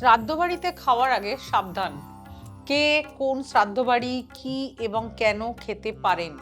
শ্রাদ্ধ বাড়িতে খাওয়ার আগে সাবধান। কে কোন শ্রাদ্ধ বাড়ি কি এবং কেন খেতে পারেন?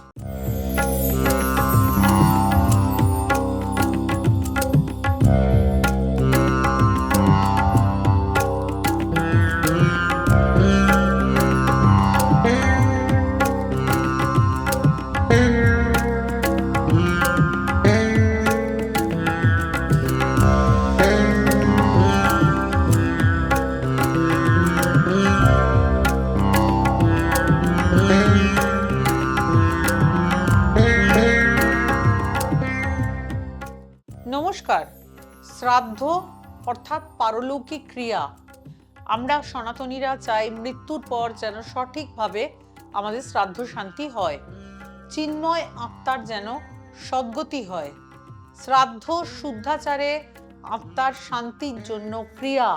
শ্রাদ্ধ, অর্থাৎ পারলৌকিক ক্রিয়া। আমরা সনাতনীরা চাই মৃত্যুর পর যেন সঠিকভাবে আমাদের শ্রাদ্ধ শান্তি হয়। চিন্ময় আত্মার যেন সদ্গতি হয়। শ্রাদ্ধ শুদ্ধাচারে আত্মার শান্তির জন্য ক্রিয়া।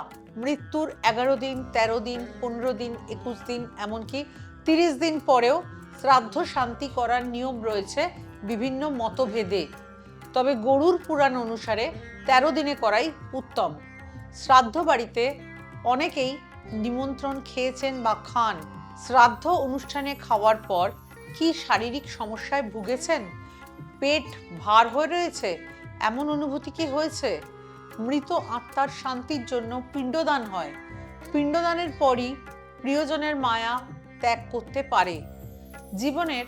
মৃত্যুর এগারো দিন, তেরো দিন, পনেরো দিন, একুশ দিন, এমনকি তিরিশ দিন পরেও শ্রাদ্ধ শান্তি করার নিয়ম রয়েছে বিভিন্ন মতভেদে। তবে গরুর পুরাণ অনুসারে তেরো দিনে করাই উত্তম। শ্রাদ্ধ বাড়িতে অনেকেই নিমন্ত্রণ খেয়েছেন বা খান। শ্রাদ্ধ অনুষ্ঠানে খাওয়ার পর কি শারীরিক সমস্যায় ভুগেছেন? পেট ভার হয়ে রয়েছে? এমন অনুভূতি কি হয়েছে? মৃত আত্মার শান্তির জন্য পিণ্ডদান হয়। পিণ্ডদানের পরই প্রিয়জনের মায়া ত্যাগ করতে পারে। জীবনের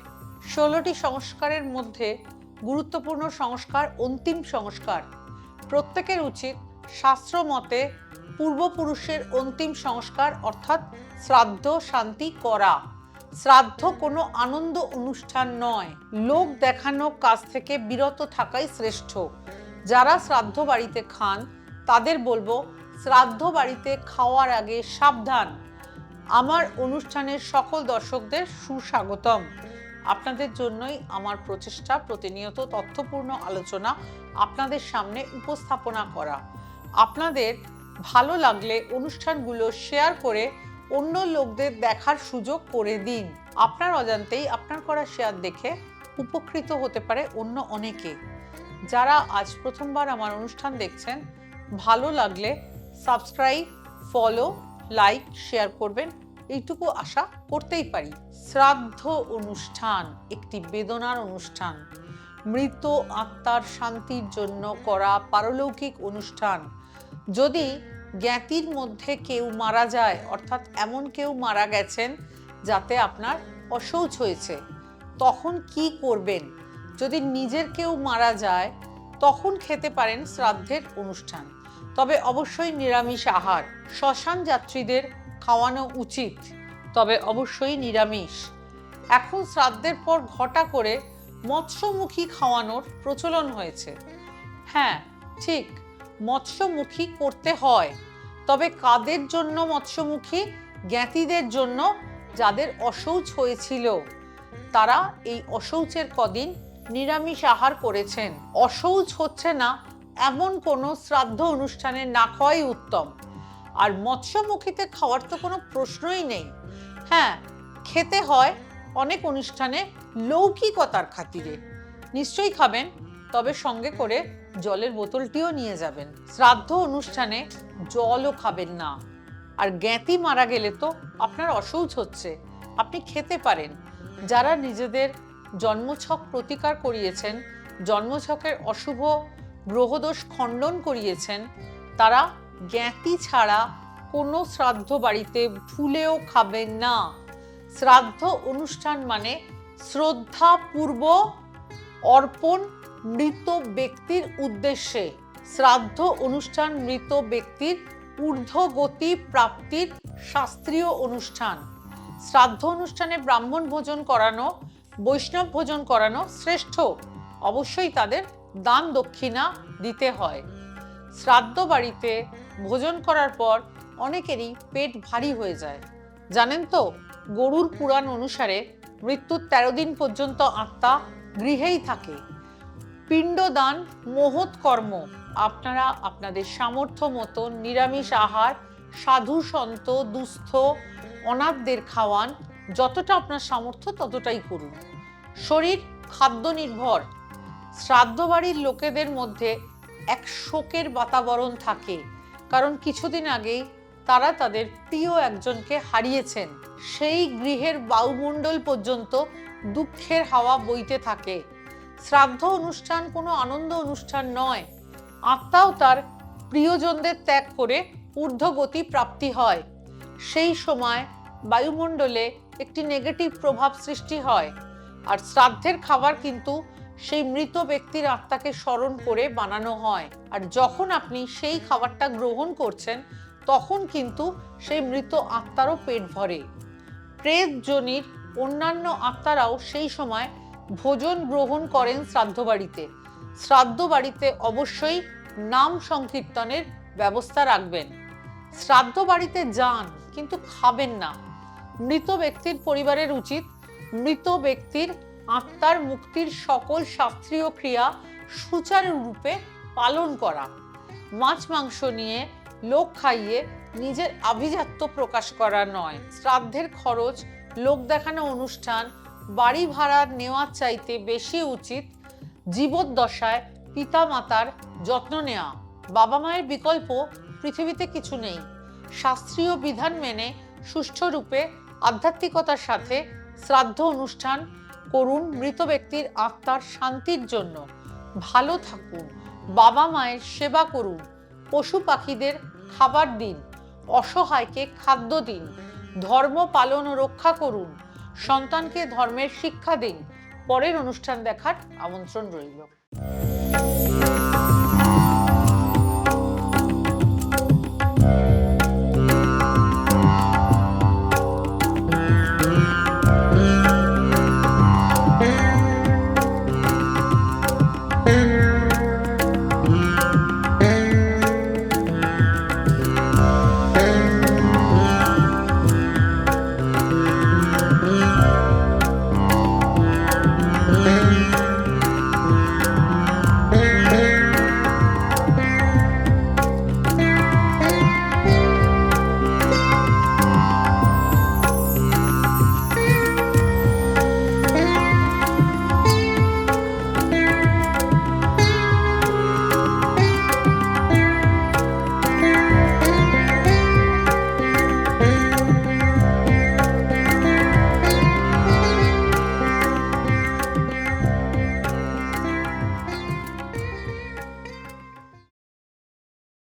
ষোলোটি সংস্কারের মধ্যে গুরুত্বপূর্ণ সংস্কার, অন্তিম সংস্কার। প্রত্যেকের উচিত শাস্ত্র মতে পূর্বপুরুষের অন্তিম সংস্কার, অর্থাৎ শ্রাদ্ধ শান্তি করা। শ্রাদ্ধ কোনো আনন্দ অনুষ্ঠান নয়। লোক দেখানো কাজ থেকে বিরত থাকাই শ্রেষ্ঠ। যারা শ্রাদ্ধ বাড়িতে খান, তাদের বলব শ্রাদ্ধ বাড়িতে খাওয়ার আগে সাবধান। আমার অনুষ্ঠানের সকল দর্শকদের সুস্বাগতম। আপনাদের জন্যই আমার প্রচেষ্টা, প্রতিনিয়ত তথ্যপূর্ণ আলোচনা আপনাদের সামনে উপস্থাপনা করা। আপনাদের ভালো লাগলে অনুষ্ঠানগুলো শেয়ার করে অন্য লোকদের দেখার সুযোগ করে দিন। আপনার অজান্তেই আপনার করা শেয়ার দেখে উপকৃত হতে পারে অন্য অনেকে। যারা আজ প্রথমবার আমার অনুষ্ঠান দেখছেন, ভালো লাগলে সাবস্ক্রাইব, ফলো, লাইক, শেয়ার করবেন। এইটুকু আশা করতেই পারি। শ্রাদ্ধ অনুষ্ঠান একটি বেদনার অনুষ্ঠান। মৃত আত্মার শান্তির জন্য করা পারলৌকিক অনুষ্ঠান। যদি জ্ঞাতির মধ্যে কেউ মারা যায়, অর্থাৎ এমন কেউ মারা গেছেন যাতে আপনার অশৌচ হয়েছে, তখন কি করবেন? যদি নিজের কেউ মারা যায়, তখন খেতে পারেন শ্রাদ্ধের অনুষ্ঠান। তবে অবশ্যই নিরামিষ আহার। শ্মশান যাত্রীদের খাওয়ানো উচিত, তবে অবশ্যই নিরামিষ। এখন শ্রাদ্ধের পর ঘটা করে মৎস্যমুখী খাওয়ানোর প্রচলন হয়েছে। হ্যাঁ ঠিক, মৎস্যমুখী করতে হয়, তবে কাদের জন্য মৎস্যমুখী? জ্ঞাতিদের জন্য যাদের অশৌচ হয়েছিল। তারা এই অশৌচের কদিন নিরামিষ আহার করেছেন। অশৌচ হচ্ছে না, এমন কোনো শ্রাদ্ধ অনুষ্ঠানে না খাওয়াই উত্তম। আর মৎস্যমুখীতে খাওয়ার তো কোনো প্রশ্নই নেই। হ্যাঁ খেতে হয় অনেক অনুষ্ঠানে লৌকিকতার খাতিরে। নিশ্চয়ই খাবেন, তবে সঙ্গে করে জলের বোতলটিও নিয়ে যাবেন। শ্রাদ্ধ অনুষ্ঠানে জলও খাবেন না। আর জ্ঞাতি মারা গেলে তো আপনার অসৌচ হচ্ছে। আপনি খেতে পারেন। যারা নিজেদের জন্মছক প্রতিকার করিয়েছেন, জন্মছকের অশুভ গ্রহদোষ খণ্ডন করিয়েছেন, তারা জ্ঞাতি ছাড়া কোনো শ্রাদ্ধ বাড়িতে ভুলেও খাবেন না। শ্রাদ্ধ অনুষ্ঠান মানে শ্রদ্ধাপূর্ব অর্পণ মৃত ব্যক্তির উদ্দেশ্যে। শ্রাদ্ধ অনুষ্ঠান মৃত ব্যক্তির ঊর্ধ্বগতি প্রাপ্তির শাস্ত্রীয় অনুষ্ঠান। শ্রাদ্ধ অনুষ্ঠানে ব্রাহ্মণ ভোজন করানো, বৈষ্ণব ভোজন করানো শ্রেষ্ঠ। অবশ্যই তাদের দান দক্ষিণা দিতে হয়। শ্রাদ্ধ বাড়িতে ভোজন করার পর অনেকেরই পেট ভারী হয়ে যায়। জানেন তো, গরুর পুরাণ অনুসারে মৃত্যুর তেরো দিন পর্যন্ত আত্মা গৃহেই থাকে। পিণ্ডদান, মহৎ কর্ম, আপনারা আপনাদের সামর্থ্য মতো নিরামিষ আহার, সাধু সন্ত, দুস্থ, অনাথদের খাওয়ান, যতটা আপনার সামর্থ্য ততটাই করুন। শরীর খাদ্য নির্ভর। শ্রাদ্ধ বাড়ির লোকেদের মধ্যে এক শোকের বাতাবরণ থাকে। কারণ কিছুদিন আগেই তারা তাদের প্রিয় একজনকে হারিয়েছেন। সেই গৃহের বায়ুমণ্ডল পর্যন্ত দুঃখের হাওয়া বইতে থাকে। শ্রাদ্ধ অনুষ্ঠান কোনো আনন্দ অনুষ্ঠান নয়। আত্মাও তার প্রিয়জনদের ত্যাগ করে ঊর্ধ্বগতি প্রাপ্তি হয়। সেই সময় বায়ুমণ্ডলে একটি নেগেটিভ প্রভাব সৃষ্টি হয়। আর শ্রাদ্ধের খাবার কিন্তু সেই মৃত ব্যক্তির আত্মাকে স্মরণ করে বানানো হয়। আর যখন আপনি সেই খাবারটা গ্রহণ করছেন, তখন কিন্তু সেই মৃত আত্মারও পেট ভরে। প্রেত জনির অন্যান্য আত্মারাও সেই সময় ভোজন গ্রহণ করেন শ্রাদ্ধ বাড়িতে শ্রাদ্ধ বাড়িতে অবশ্যই নাম সংকীর্তনের ব্যবস্থা রাখবেন। শ্রাদ্ধ বাড়িতে যান, কিন্তু খাবেন না। মৃত ব্যক্তির পরিবারের উচিত মৃত ব্যক্তির আত্মার মুক্তির সকল শাস্ত্রীয় ক্রিয়া সুচারুরূপে পালন করা। মাছ মাংস নিয়ে লোক খাইয়ে নিজের আভিজাত্য প্রকাশ করা নয়। শ্রাদ্ধের খরচ, লোক দেখানো অনুষ্ঠান, বাড়ি ভাড়া নেওয়ার চাইতে বেশি উচিত জীবদ্দশায় পিতা মাতার যত্ন নেওয়া। বাবা মায়ের বিকল্প পৃথিবীতে কিছু নেই। শাস্ত্রীয় বিধান মেনে সুষ্ঠুরূপে আধ্যাত্মিকতার সাথে শ্রাদ্ধ অনুষ্ঠান করুন মৃত ব্যক্তির আত্মার শান্তির জন্য। ভালো থাকুন। বাবা মায়ের সেবা করুন। পশু পাখিদের খাবার দিন। অসহায়কে খাদ্য দিন। ধর্ম পালন ও রক্ষা করুন। সন্তানকে ধর্মের শিক্ষা দিন। পরের অনুষ্ঠান দেখার আমন্ত্রণ রইল।